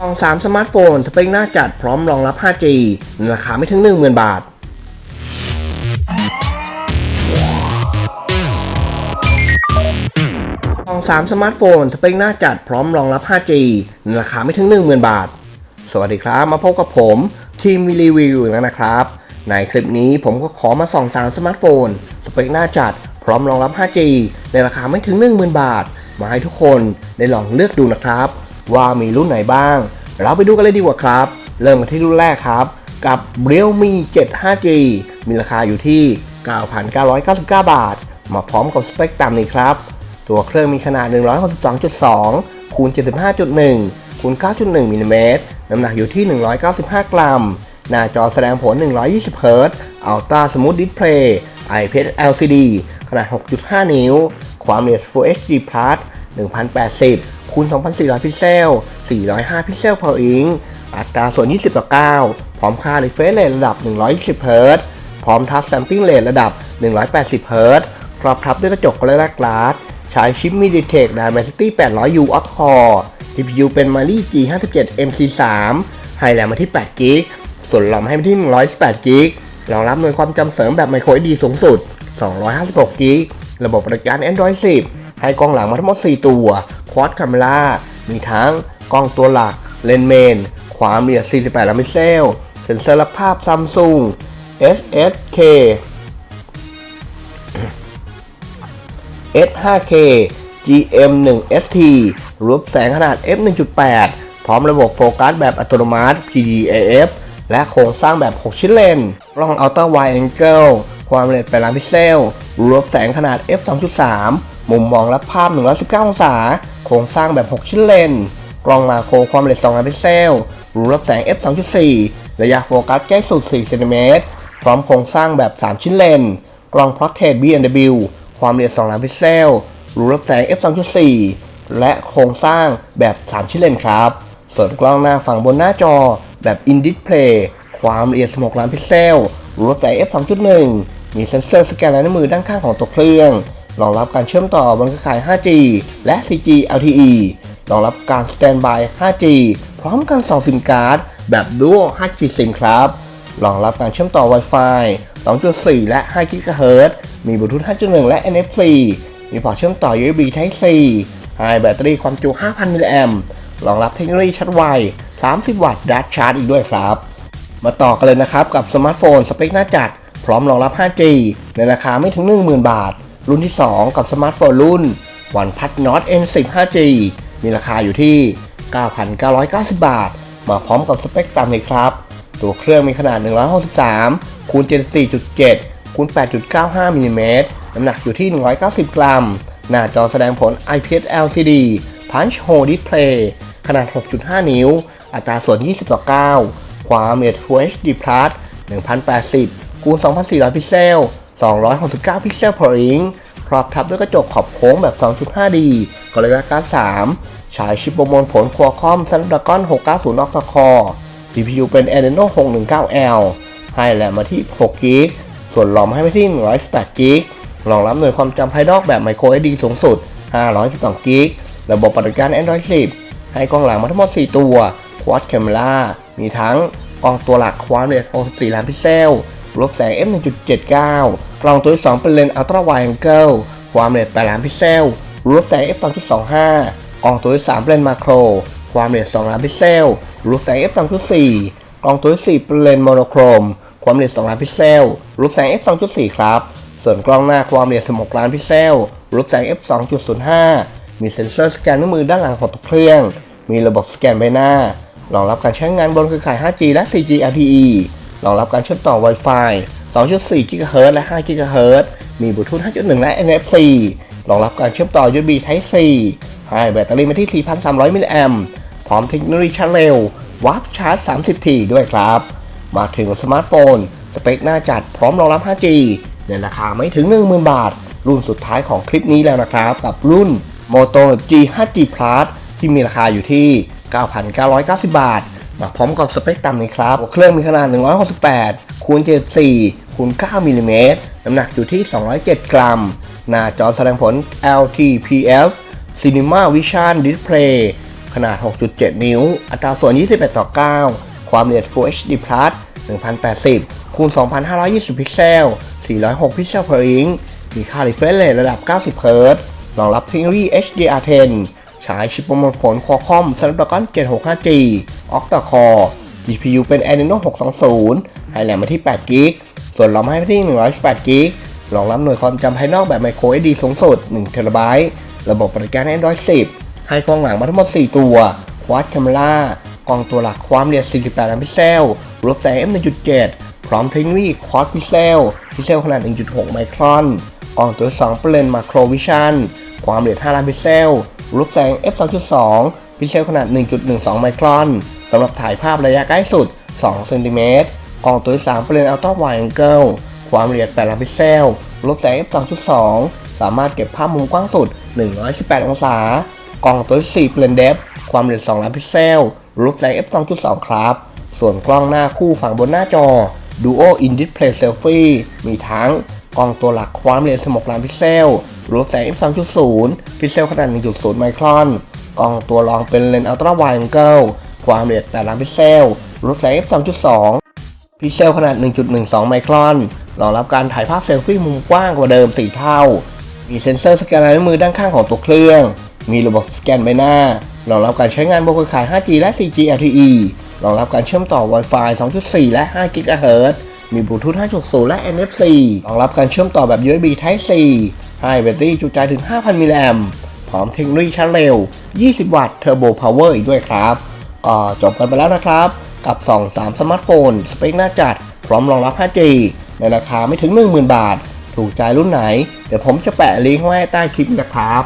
กล่อง3สมาร์ทโฟนสเปคหน้าจัดพร้อมรองรับ 5G ราคาไม่ถึง 10,000 บาท กล่อง3สมาร์ทโฟนสเปคหน้าจัดพร้อมรองรับ 5G ราคาไม่ถึง 10,000 บาท สวัสดีครับ มาพบกับผมทีมมีรีวิวอีกแล้วนะครับ ในคลิปนี้ผมก็ขอมาส่องสามสมาร์ทโฟนสเปคหน้าจัดพร้อมรองรับ 5G ในราคาไม่ถึง 10,000 บาท มาให้ทุกคนได้ลองเลือกดูนะครับ ว่ามีรุ่นไหนบ้าง เราไปดูกันเลยดีกว่าครับ เริ่มกันที่รุ่นแรกครับ กับ Realme 7 5G มีราคาอยู่ที่ 9,999 บาท มาพร้อมกับสเปคตามนี้ครับ ตัวเครื่องมีขนาด 162.2 คูณ 75.1 คูณ 9.1 มิลลิเมตรน้ำหนักอยู่ที่ 195 กรัม หน้าจอแสดงผล 120เฮิรตซ์ Ultra Smooth Display IPS LCD ขนาด 6.5 นิ้ว ความละเอียด Full HD Plus 1080คูณ2400 พิกเซล 405 พิกเซล per inch อัตราส่วน 20 ต่อ 9 พร้อมค่า refresh rate ระดับ 120เฮิรตซ์พร้อมทัช sampling rate ระดับ 180เฮิรตซ์ครอบทับด้วยกระจก Gorilla Glass ใช้ชิป MediaTek Dimensity 800U Octa-core GPU เป็น Mali G57 MC3 ให้แรมมาที่8 g b ส่วนรอมให้มาที่118 g b รองรับหน่วยความจำเสริมแบบ Micro SD สูงสุด 256 g b ระบบปฏิการ Android 10 ให้กล้องหลังมาทั้งหมด 4 ตัว Quad Camera มีทั้งกล้องตัวหลัก เลนเมน ความละเอียด 48 ล้านพิกเซล เซ็นเซอร์ภาพ Samsung SSK S5K GM1ST รูปแสงขนาด f 1.8 พร้อมระบบโฟกัสแบบอัตโนมัติ PDAF และโครงสร้างแบบ 6 ชิ้นเลนกล้อง Ultra Wide Angle ความละเอียด8ล้านพิกเซลรูปแสงขนาด f 2.3 มุมมองรับภาพ 119 องศา โครงสร้างแบบ 6 ชิ้นเลน กล้องมาโครความละเอียด2ล้านพิกเซลรูรับแสง f 2.4 ระยะโฟกัสใกล้สุด 4 เซนติเมตร พร้อมโครงสร้างแบบ 3 ชิ้นเลน กล้อง Portrait B&W ความละเอียด2ล้านพิกเซลรูรับแสง f 2.4 และโครงสร้างแบบ 3 ชิ้นเลนครับ ส่วนกล้องหน้าฝั่งบนหน้าจอแบบ In Display ความละเอียด16ล้านพิกเซลรูรับแสง f 2.1 มีเซ็นเซอร์สแกนลายนิ้วมือด้านข้างของตัวเครื่อง รองรับการเชื่อมต่อบนเครือข่าย 5G และ 4G LTE รองรับการสแตนบาย 5G พร้อมกัน2ซิมการ์ด แบบ Dual 5G SIM ครับ รองรับการเชื่อมต่อ Wi-Fi 2.4 และ 5 GHz มีบลูทูธ 5.1 และ NFC มีพอร์ตเชื่อมต่อ USB Type C ให้แบตเตอรี่ความจุ 5,000 มิลลิแอมป์รองรับเทคโนโลยีชาร์จไว 30 วัตต์ดัชชาร์จอีกด้วยครับ มาต่อกันเลยนะครับกับสมาร์ทโฟนสเปคหน้าจัด พร้อมรองรับ 5G ในราคาไม่ถึง 10,000 บาท รุ่นที่ 2 กับสมาร์ทโฟนรุ่น OnePlus Nord N10 5G มีราคาอยู่ที่ 9,990 บาท มาพร้อมกับสเปคตามนี้ครับ ตัวเครื่องมีขนาด 163คูณ74.7คูณ8.95มิลลิเมตรน้ำหนักอยู่ที่ 190 กรัม หน้าจอแสดงผล IPS LCD Punch Hole Display ขนาด 6.5 นิ้ว อัตราส่วน 20 ต่อ 9 ความละเอียด Full HD Plus 1080 คูณ 2400 พิกเซล 269 พิกเซล per inch ครอบทับด้วยกระจกขอบโค้งแบบ 2.5D Gorilla Glass 3ใช้ชิปประมวลผล Qualcomm Snapdragon 690 Octa-core GPU เป็น Adreno 619L ให้แรมมาที่ 6 g b ส่วนรอมให้มาที่ 118 g b รองรับหน่วยความจำภายนอกแบบ Micro SD สูงสุด 512 g b ระบบปฏิการ Android 10 ให้กล้องหลังมาทั้งหมด 4 ตัว Quad Camera มีทั้งกล้องตัวหลักความละเอียด64ล้านพิกเซล รูปแสง f 1.79 กล้องตัวที่ 2 เป็นเลนส์ Ultra Wide Angle ความละเอียด8ล้านพิกเซลรูปแสง f 2.25 กล้องตัวที่ 3 เป็นเลนส์มาโคร ความละเอียด2ล้านพิกเซลรูปแสง f 2.4 กล้องตัวที่ 4 เป็นเลนส์โมโนโครม ความละเอียด2ล้านพิกเซลรูปแสง f 2.4 ครับ ส่วนกล้องหน้าความละเอียด16ล้านพิกเซลรูปแสง f 2.05 มีเซ็นเซอร์สแกนนิ้วมือด้านหลังของตัวเครื่อง มีระบบสแกนใบหน้ารองรับการใช้งานบนเครือข่าย 5G และ 4G LTE รองรับการเชื่อมต่อ Wi-Fi 2.4 GHz และ 5 GHz มีบลูทูธ 5.1 และ NFC รองรับการเชื่อมต่อ USB Type C ให้แบตเตอรี่มาที่ 4,300 มิลลิแอมป์พร้อมเทคโนโลยีชาร์จเร็ววาร์ปชาร์จ 30 ทีด้วยครับ มาถึงสมาร์ทโฟน สเปคหน้าจัดพร้อมรองรับ 5G ในราคาไม่ถึง 10,000 บาท รุ่นสุดท้ายของคลิปนี้แล้วนะครับ กับรุ่น Moto G 5G Plus ที่มีราคาอยู่ที่ 9,990 บาท มาพร้อมกับสเปคต่ำนี้ครับเครื่องมีขนาด 168คูณ74คูณ9มิลลิเมตรน้ำหนักอยู่ที่ 207 กรัม หน้าจอแสดงผล LTPS Cinema Vision Display ขนาด 6.7 นิ้ว อัตราส่วน 21 ต่อ 9 ความละเอียด Full HD Plus 1080 คูณ 2520 พิกเซล 406 พิกเซล per inch มีค่า refresh rate ระดับ 90เฮิรตซ์รองรับเทคโนโลยี HDR10 ใช้ชิปประมวลผล Qualcomm Snapdragon 765G Octa Core GPU เป็น Adreno 620 ให้แรมมาที่8 g b ส่วนรอมให้มาที่118 g b รองรับหน่วยความจำภายนอกแบบ Micro SD สูงสุด1 t b ระบบปฏิการ Android 10 ให้กล้องหลังมาทั้งหมด 4 ตัว Quad Camera กล้องตัวหลักความละเอียด 48 ล้านพิกเซลรูปแสง f1.7 พร้อมเทคโนโลยี Quad Pixel พิกเซลขนาด 1.6 ไมครอน กล้องตัว 2 เป็นเลนส์ Macro Vision ความละเอียด 5 ล้านพิกเซลรูปแสง f2.2 พิกเซลขนาด 1.12 ไมครอน สำหรับถ่ายภาพระยะใกล้สุด 2 เซนติเมตรกล้องตัวที่3เป็นเลนส์ Ultra Wide Angle ความละเอียด8ล้านพิกเซลรูปแสง f2.2 สามารถเก็บภาพมุมกว้างสุด 118 องศา กล้องตัวที่4เป็นเลนส์ Depth ความละเอียด2ล้านพิกเซลรูปแสง f2.2 ครับ ส่วนกล้องหน้าคู่ฝั่งบนหน้าจอ Duo In Display Selfie มีทั้งกล้องตัวหลักความละเอียด16ล้านพิกเซลรูปแสง f2.0 พิกเซลขนาด 1.0 ไมครอน กล้องตัวรองเป็นเลนส์ Ultra Wide Angle ความละเอียด8ล้านพิกเซลรูปแสง f2.2 พิกเซลขนาด 1.12 ไมครอน รองรับการถ่ายภาพเซลฟี่มุมกว้างกว่าเดิม 4 เท่า มีเซ็นเซอร์สแกนลายนิ้วมือด้านข้างของตัวเครื่อง มีระบบสแกนใบหน้า รองรับการใช้งานบนเครือข่าย 5G และ 4G LTE รองรับการเชื่อมต่อ Wi-Fi 2.4 และ 5 GHz มีบลูทูธ 5.0 และ NFC รองรับการเชื่อมต่อแบบ USB Type C ให้แบตเตอรี่จุใจถึง 5,000 มิลลิแอมพร้อมเทคโนโลยีชาร์จเร็ว 20 วัตต์ Turbo Power อีกด้วยครับ ก็จบกันไปแล้วนะครับ กับ 2 3 สมาร์ทโฟน สเปคหน้าจัด พร้อมรองรับ 5G ในราคาไม่ถึง 10,000 บาท ถูกใจรุ่นไหน เดี๋ยวผมจะแปะลิงก์ไว้ใต้คลิปนะครับ